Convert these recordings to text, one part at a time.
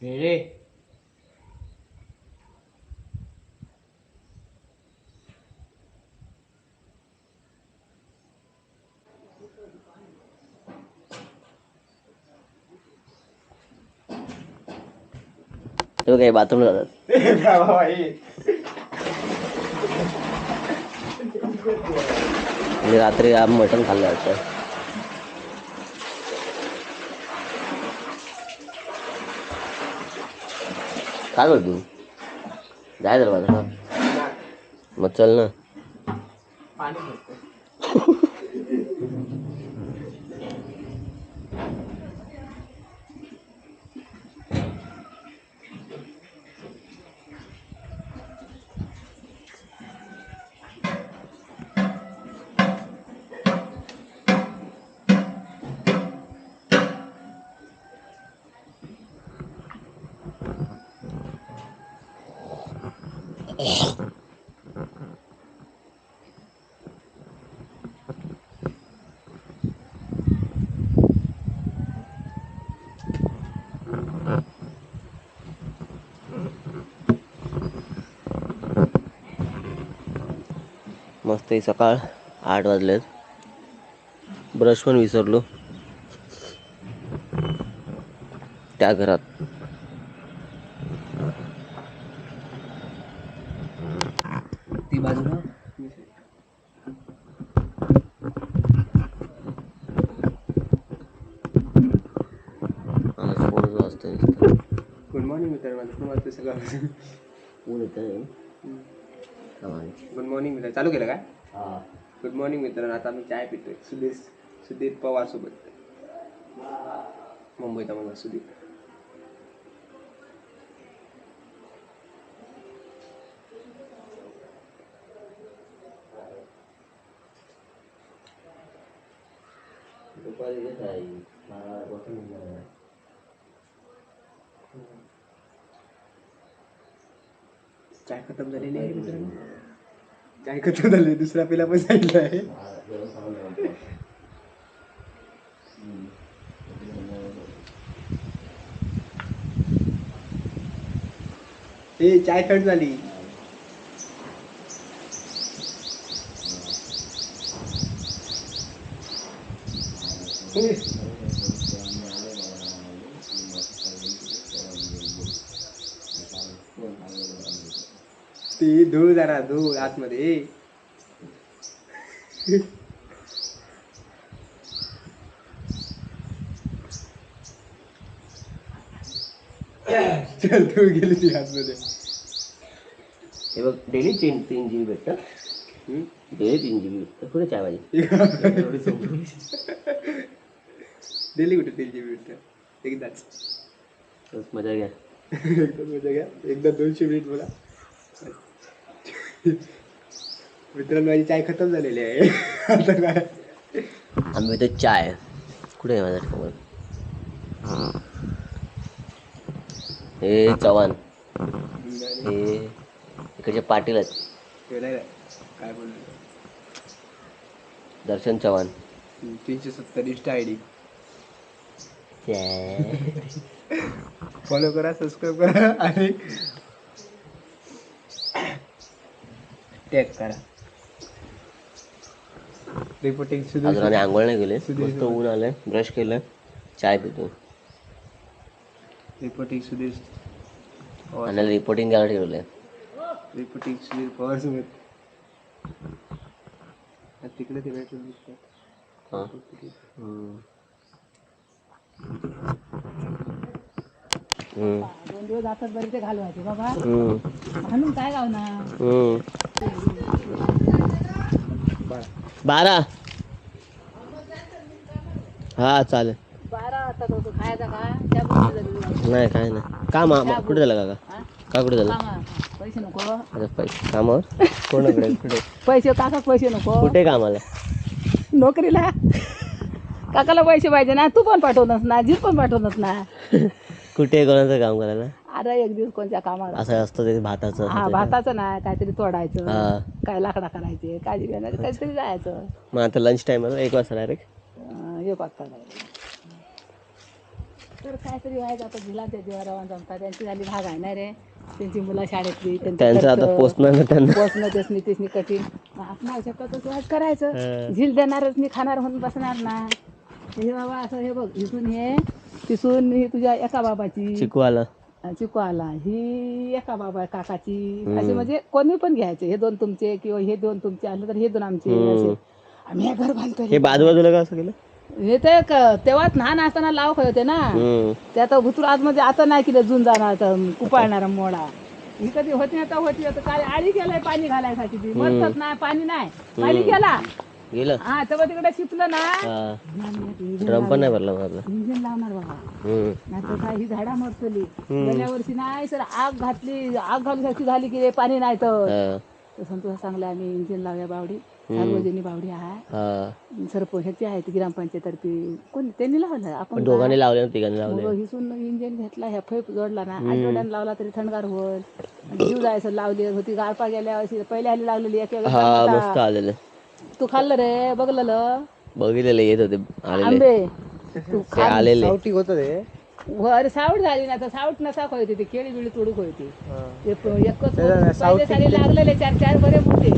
रे तो काही बाथरूम जातात म्हणजे रात्री आम्ही मटण खाल्लं वाटतं काय करतो जाय दरवाजा मग चल ना. मस्त आहे सकाळ आठ वाजलेत. ब्रश पण विसरलो. त्या घरात ती बाजूला मला फोन जो असतो नुसतं. गुड मॉर्निंग मित्र माझं गुड मॉर्निंग मित्र चालू केलं काय हा. गुड मॉर्निंग मित्रांनो. आता आम्ही चाय पितोय. सुधीर सुधीर पवार सोबत. मुंबईचा मुलगा सुधीर दुपारी येत आहे. बारा वाजता निघणार आहे. चाय खतम झालेली आहे मित्रांनो चाय खतम झाली दुसरा पिला पण सांगितलं आहे. ए चाय थंड झाली. जरा धूळ आतमध्ये चल धूळ गेली ती आतमध्ये हे बघ डेली तीन तीन जी बी भेटतं? डेली तीन जी बी भेटतं कुठे चाय पाहिजे दिल्ली कुठे दिल्ली भेटत एकदाच मज़ा घ्या एकदा मज़ा घ्या एकदा दोनशे मिनिट बोला मित्रांनो माझी चाय खतम झालेली आहे. आता काय? आम्ही तो चाय. कुठे आहे माझा फोन हे चव्हाण. हे इकडचे पाटील आहेत. काय? बोललो दर्शन चव्हाण. तीनशे सत्तर इंस्टा आय डी. फॉलो करा सबस्क्राईब करा आणि टॅग करा. रिपोर्टिंग अजून आम्ही आंघोळ नाही सुधीर मस्त ऊन आलंय. ब्रश केलं. चाय पितो. रिपोर्टिंग सुधीर आणि रिपोर्टिंग करायला ठेवलंय. रिपोर्टिंग सुधीर पवार सोबत तिकडे ते भेटून दिसतात हा. हम्म. दोन दिवस जातात बरे ते घालवायचे बाबा. हम्म. म्हणून काय गावना? हम्म. बारा. हा चालेल. बारा वाजता तो खायचा का? त्या गोष्टी नाही काय नाही. का मा मा- कुठे झालं काका? का कुठे झालं? पैसे नको. पैसे कामावर? कोणाकडे? कुठे? पैसे काका पैसे नको. कुठे कामाला? नोकरीला? काकाला पैसे पाहिजे ना. तू पण पाठवतस ना? जीव पण पाठवतस ना? कुठे कोणाचं काम करायला? अरे एक दिवस कोणत्या कामाला? असं असतं ते भाताचं हा भाताचं ना काहीतरी तोडायचं. हा. काय लाकडा करायचे काळजी घेणार काहीतरी जायचं. मग आता लंच टाइम एक वाजता डायरेक्ट अं, एक वाजता. तर काहीतरी व्हायचं आता झिलांच्या जीवारावान जमता. त्यांची झाली भाग आहे ना रे. त्यांची मुलं शाळेतली त्यांचं आता पोचणार ना त्यांना. पोचणं तेसनी तेसनी कठीण. मग आपण शक्यतो वाट करायचं. हं. झील देणारच मी खाणार म्हणून बसणार ना. हे बाबा असं हे बघ इथून हे तिथून ही तुझ्या एका बाबाची. चिकू आला चिकू आला ही एका बाबा काकाची. असे म्हणजे कोणी पण घ्यायचे. हे दोन तुमचे किंवा हे दोन तुमचे आले तर हे दोन आमचे असे. आम्ही हे घर बांधतो. हे बाजूबाजूला का असं केलं? हे ते क- तेव्हाच लहान असताना लाव खाय होते ना. हम्म. ते आता भुतूर आतमध्ये आता नाही केलं जून जाणार तर कुपाळणारा मोडा. ही कधी होती आता होती आता काय आळी केलाय पाणी घालायसाठी ती मरतच नाही पाणी नाही. पाणी केला. गेलं? हा तेव्हा तिकडे शिपलं ना. हा. ड्रम पण नाही भरला माझा. इंजिन लावणार बाबा. हम्म. नाही तर काय ही झाडा मरतली. गेल्या वर्षी नाही सर आग घातली आग घालून झाली की रे पाणी नाही तर. हा. तर संतोष सांगले आम्ही इंजिन लावूया बावडी. सार्वजनिक बावडी आहे. हा. सरपंच ह्याची आहे ती ग्रामपंचायतर्फे. कोणी त्यांनी लावलं? आपण दोघांनी लावले ना तिघांनी लावले. मग हिसून इंजिन घेतला ह्या फैप जोडला ना. आठवड्यानं लावला तरी थंडगार होईल. जीव जायचं लावली होती गारपा गेल्या वर्षी पहिल्या आली लागलेली एक हा. मस्त आलेले. तू खाल्लं रे बघलं बघितलेले येत होते आलेले. आंबे. तू ते आलेले. सावटी होतं ते वर सावट झाली ना तर सावट नसा होती ते केळी बिळी तोडूक होती. हा. ते प- एकच त्याला सावटी लागलेले चार चार बरे मोठे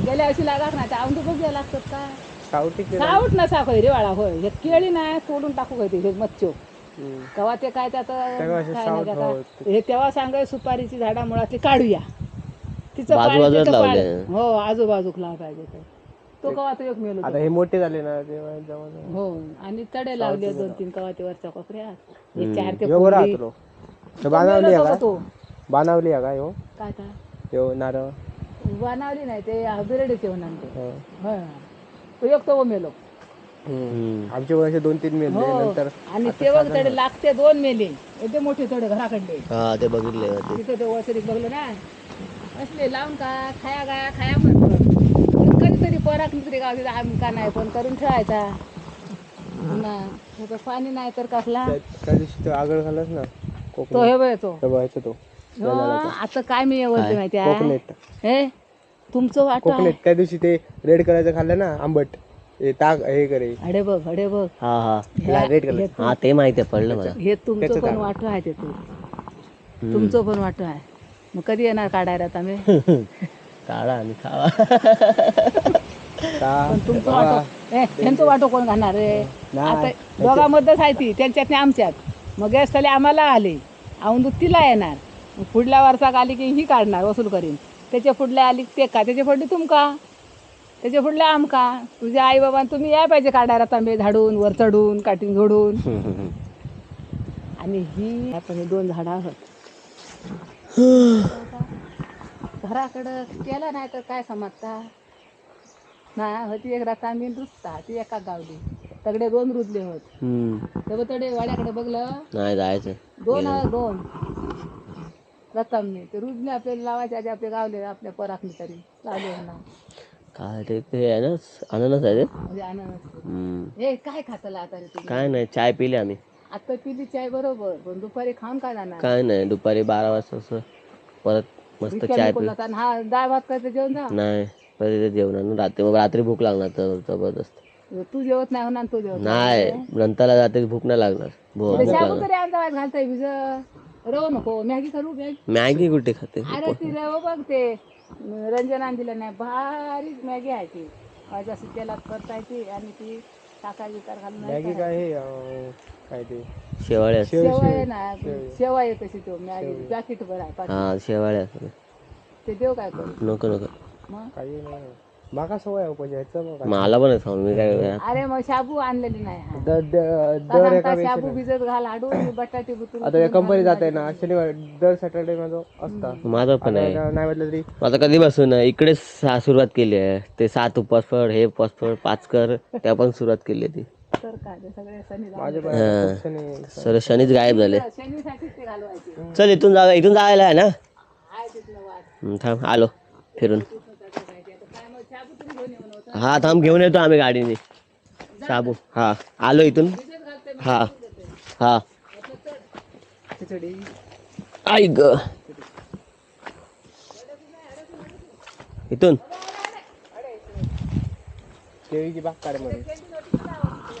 गेल्या वर्षी लागाक ना ते औंध बघ घ्यायला लागतात का? सावटी केलं. सावट नसा होय रे वाळा होय. हे केळी नाही तोडून टाकू होती हे मच्छो. हम्म. तेव्हा ते काय त्यात तेव्हा असे काय सावट नाही. हे तेव्हा सांगाय सुपारीची झाडा मुळातली काढूया. तिचं पाणी बाजूबाजूलाच तिथं लावले. पाणी- हो आजूबाजूक लावा पाहिजे तर तो कवा तो एक मेलो आता हे मोठे झाले ना तेव्हा जवळ हो आणि तडे लावले दोन तीन कवा ते वरच्या कोपऱ्यात. हे चार ते यो बरं कोंबडी. हातलो. तो बाणावली आहे का का? तो. बाणावली आहे का यो? काय काय यो नारळ. बनावली नाही ते बिरडीचे होणार ते हो. होय. तो एक तो मेलो. हम्म. आमचे वर्ष दोन तीन मेले हो. नंतर आणि ते बघ तडे लागते दोन मेले. एवढे मोठे तडे घराकडले. हा ते बघितले होते. तिथं ते वसरीत बघलं ना. असले लावून का? खाया गाया खाया म्हणतो पराक तरी गावी आमका नाही पण करून ठेवायचा. ना पाणी नाही तर कसला? त्या दिवशी तो आगळ घालस ना तो हे बघ तो. व्हायचा तो. हो, आता काय मी बोलते माहिती आहे कोकनेट. हे तुमचं वाटो आहे कोकनेट. त्या दिवशी ते रेड कलरचं खाल्लं ना आंबट. हे ताक हे करे. अडे बघ अडे बघ. हा हा. रेड कलर हा ते माहिती आहे पडलं मला. हे तुमचं पण वाटो आहे ते तू तुमचं पण वाटो आहे. मग कधी येणार काढायला आता मी? काढा आणि खावा. पण तुमचं वाटो ए त्यांचं वाटो कोण घालणार रे? आता दोघांमध्येच आहे ती त्यांच्यात नाही आमच्यात. मग गॅस खाली आम्हाला आले. औंदूत तिला येणार. मग पुढल्या वर्षाक आली की ही काढणार वसूल करीन. त्याच्या पुढल्या आली ते का? त्याच्या पुढली तुमका त्याच्या पुढल्या आमका तुझ्या आई बाबा तुम्ही या पाहिजे काढायला तांबे झाडून वर चढून काठीन झोडून आणि ही आपण हे दोन झाडं आहोत. घराकडं केलं नाही तर काय समजता? ना होती एक रतांबी रुजता ती एका गावली. तगडे दोन रुजले होत. हम्म. तेव्हा तडे वाड्याकडे बघलं नाही जायचं. दोन दोन. रतांबी ते रुजले आपल्याला लावायचे आधी आपले गावले आपल्या पराखली तरी. लावले ना काय ते ते आहे ना अननस आहे ते? म्हणजे अननस. हम्म. हे काय खातला आता रे तुम्ही? काय नाही चाय पिली आम्ही. आता पिली चाय बरोबर पण दुपारी खाऊन काय जाणार? काय नाही दुपारी बारा वाजता असं परत मस्त इतक्या चाय पिली हा डाळ भात करायचं जेवण जा नाही. इथे जेवणार ना रात्री मग रात्री भूक लागणार तर जबरदस्त. तू जेवत नाही होणार तू जेवत नाही. नंतरला रात्री भूक नाही लागणार. भूक नाही. भूक शाबू लागणार. तरी अंदाज घालताय भिज रव नको मॅगी करू मॅगी. मॅगी कुठे खाते? अरे ती रव बघ ते रंजनान दिलं नाही भारी मॅगी आहे ती. माझ्या अशी तेलात परतायची आणि ती टाकायची तर घालून नाही मॅगी काय हे अं, काय ते? शेवाळे असते. शेवा आहे ना शेवा आहे तशी तो मॅगी. पॅकेट भर आहे. हा शेवाळे असते. ते देव काय करू? नको नको. मग काही नाही. माका सवय आहे ह्याचं मग काय. मला पण सांग मी काय अरे मग शाबू आणलेली नाही. हा. द- द- तर दर एका सांगता शाबू भिजत घाल हाडून बटाटे बुतून आता कंपनी जात आहे ना शनिवार दर सॅटर्डे माझं असता. माझं पण आहे. नाही म्हटलं तरी आता कधीपासून इकडेच सा- सुरुवात केली आहे. ते सात उपवास फळ हे उपवास फळ पाच कर त्या पण सुरुवात केली आहे ती. तर काय ते सगळे सनी माझे पण हा. शनी सर शनीच गायब झाले. शनीसाठीच ते घालवायचे. चल इथून जा इथून जायला आहे ना? आहे तिथलं वाट. थांब आलो. फिरून काय मग शाबू तुम्ही घेऊन येऊन होतं हा थांब घेऊन येतो आम्ही गाडीने. साबू हा आलो इथून. हा हा. ऐक इथून.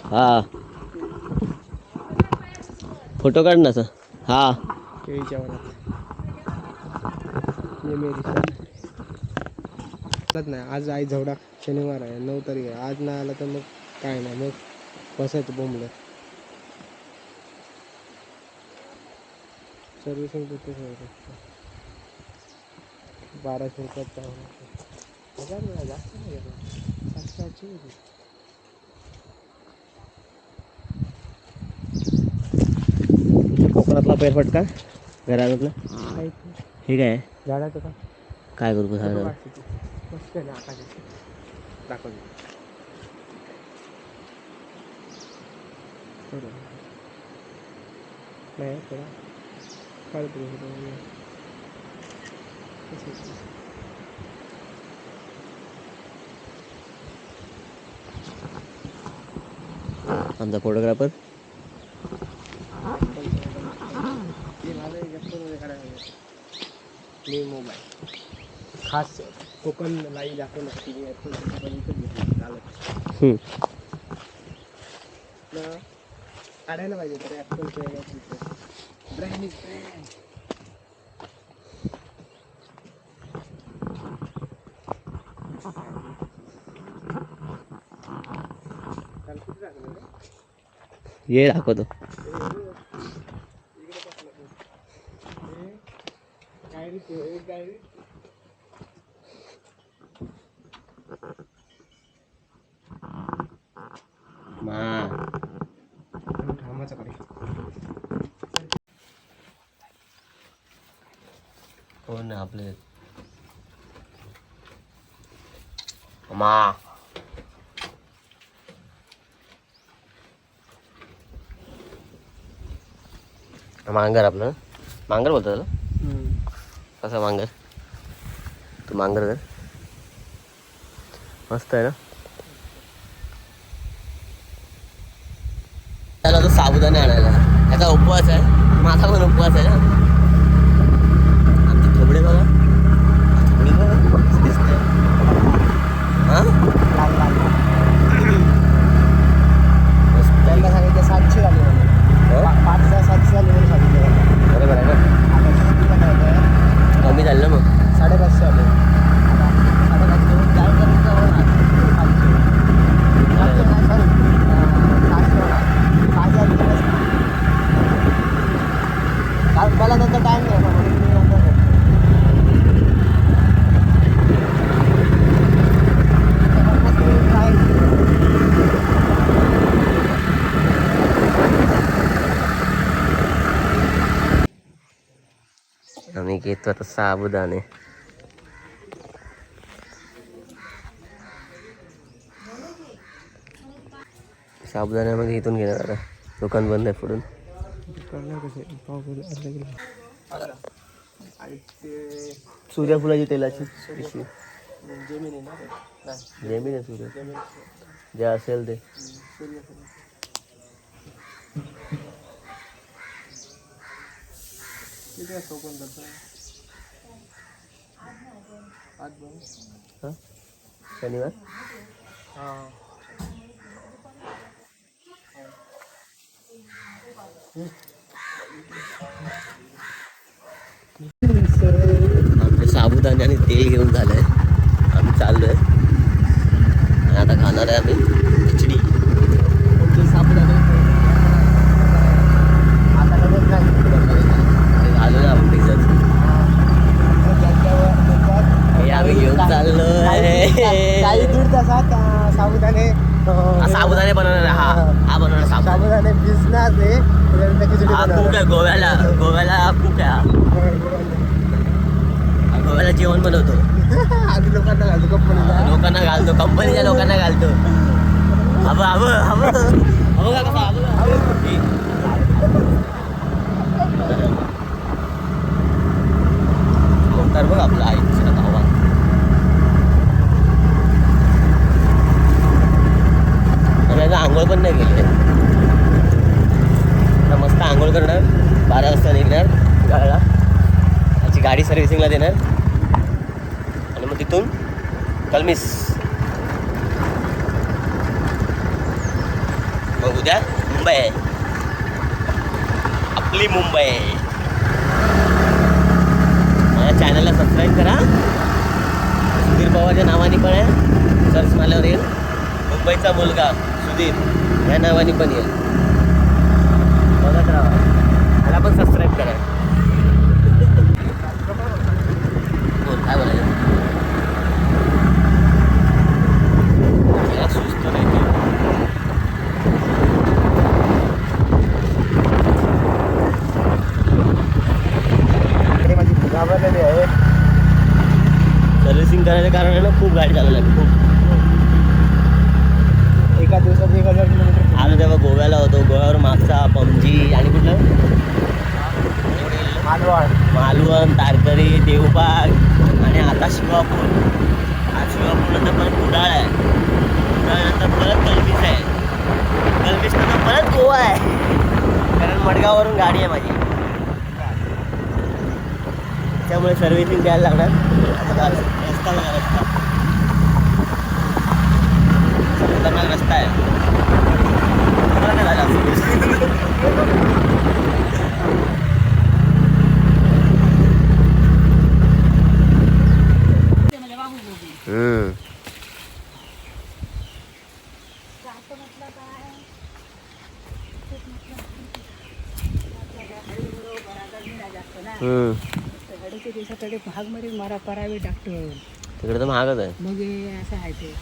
हा. फोटो काढ ना सर हा. केळीच्या शान. नाही. आज आई झवडा शनिवार आहे नऊ तारीख आहे. आज नाही आला तर मग काय नाही. मग बसायचं बोंबलं सर्व्हिसिंग किती बाराशे रुपयात हजार नाही जास्त नाही. सातशे आठशे. कोकणातला पेरफटका घरातला? काय ते? हे काय? झाडाचं का? काय करू? दाखव नाही थोडा काढतो आमचा फोटोग्राफर मी मोबाईल खास कोकण लाई दाखवलं की मी ॲपल मोबाईल विकत घेतली चालत ना काढायला पाहिजे तर ॲपलचं ब्रँड इज ब्रँड ये दाखवतो काय रे ते हे काय रे मा थांबाचं कडे कोण नाही आपले मा मांगर आपलं. मांगर बोलतो त्याला? कसा मांगर? तू मांगर कर. मस्त आहे ना? त्याला तो साबुदाणे आणायला. त्याचा उपवास आहे. माझा पण उपवास आहे ना आमचे थोबडे बघा थोबडे बघा मस्त दिसतंय हा मस्त त्यांना सांगितलं सातशे झाले म्हणून हो? पा- पाच हजार सातशे झाले म्हणून सांगितलं बरोबर आहे ना आता किती बनायचं? कमी झालं ना मग. साडेपाचशे आले आता साडेपाचशे होऊन काय करायचं हो ना? पाचशे. पाचशे नाही, sorry. अं, सहाशे होणार. सहाशे आले तर बस. कारण मला नंतर टाइम नाही होता म्हणून मी नंतर करतो. काय? तर साबुदाणे. साबुदाण्यामध्ये इथून घेणार आता दुकान बंद आहे पुढून. सूर्यफुलाची तेलाची पिशवी. जेमिनी आहे सूर्य. जे असेल ते. सूर्यफूल किती वाजता ओपन करतो आज बघ हां? शनिवार? आमचे साबुदाणे आणि तेल घेऊन झालंय. आम्ही चाललोय. आणि आता खाणार आहे आम्ही. Lama. सुधीर पवारच्या नावाने पण आहे. सर्च मारल्यावर येईल. मुंबईचा मुलगा सुधीर या नावाने पण येईल. बघत राहा. मला पण सबस्क्राईब करा. बोल काय बोलायचं याला सुस्त नाही ते. इकडे माझी घाबरलेली आहे सर्व्हिसिंग करायचं कारण आहे ना खूप गाडी चालवली खूप. एका दिवसात एक हजार किलोमीटर आलो तेव्हा गोव्याला होतो गोव्यावर मागचा पमजी आणि कुठलं? मालवण. मालवण तारकरी देवबाग आणि आता शिवापूर. आज शिवापूर नंतर परत कुडाळ आहे. कुडाळनंतर परत कलमीच आहे. कलमीच नंतर परत गोवा आहे. कारण मडगाववरून गाडी आहे माझी. त्यामुळे सर्व्हिसिंग द्यायला लागणार. आता रस्ता बघा रस्ता खतरनाक रस्ता आहे तुम्हाला काय झालं असं? हम्म. हम्म. गाडीच्या दिवसाकडे भागमध्ये मारा परावे डॉक्टर तिकडे तर महागच आहे. मग हे असं आहे ते.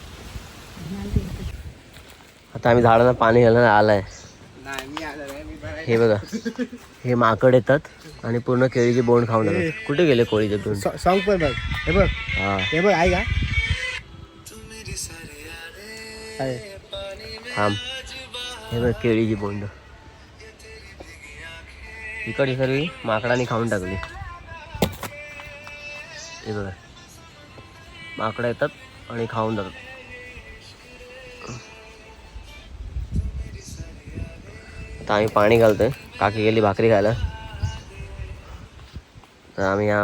आता आम्ही झाडांना पाणी घालायला आलाय. हे बघा. हे माकड येतात आणि पूर्ण केळीची बोंड खाऊन जातात कुठे गेले कोळीचे दोन सॉंग पण बघ. हे बघ. हा. हे बघ आहे का आहे. थांब. हे बघ केळीची बोंड. इकडची सर्व माकडाने खाऊन टाकली. हे बघा माकडं येतात आणि खाऊन जातात. आता आम्ही पाणी घालतोय. काकी गेली भाकरी खायला. तर आम्ही या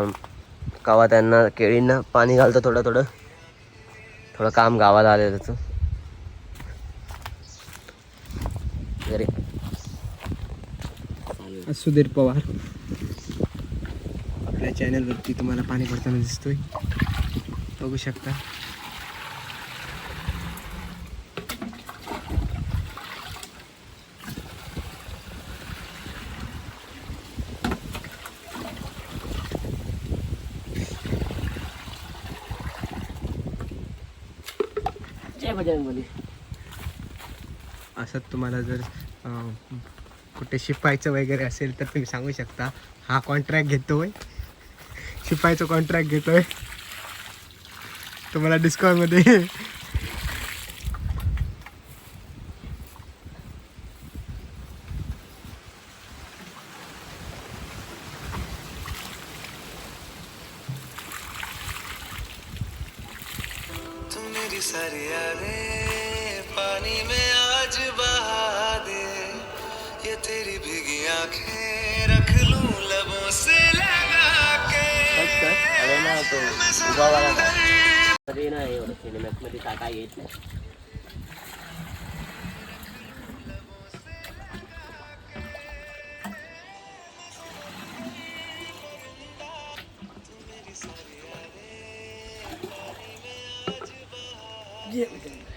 गावात त्यांना केळींना पाणी घालतो थोडं थोडं. थोडं काम गावाला आलं त्याचं. घरी. सुधीर पवार. चॅनलवरती तुम्हाला पाणी पडताना दिसतोय. बघू शकता. असं तुम्हाला जर कुठे शिपायचं वगैरे असेल तर तुम्ही सांगू शकता. हा कॉन्ट्रॅक्ट घेतोय. शिपायचं कॉन्ट्रॅक्ट घेतोय. तुम्हाला डिस्काउंटमध्ये तू मेरी सारी यादें पानी में आज बहा दे। ये तेरी भीगी आंखें रख लूं लबों से लगा के अरे ना तो उभा वाला तरी नाही एवढं सिनेमॅक्समध्ये काय काय येत नाही Yeah, we can.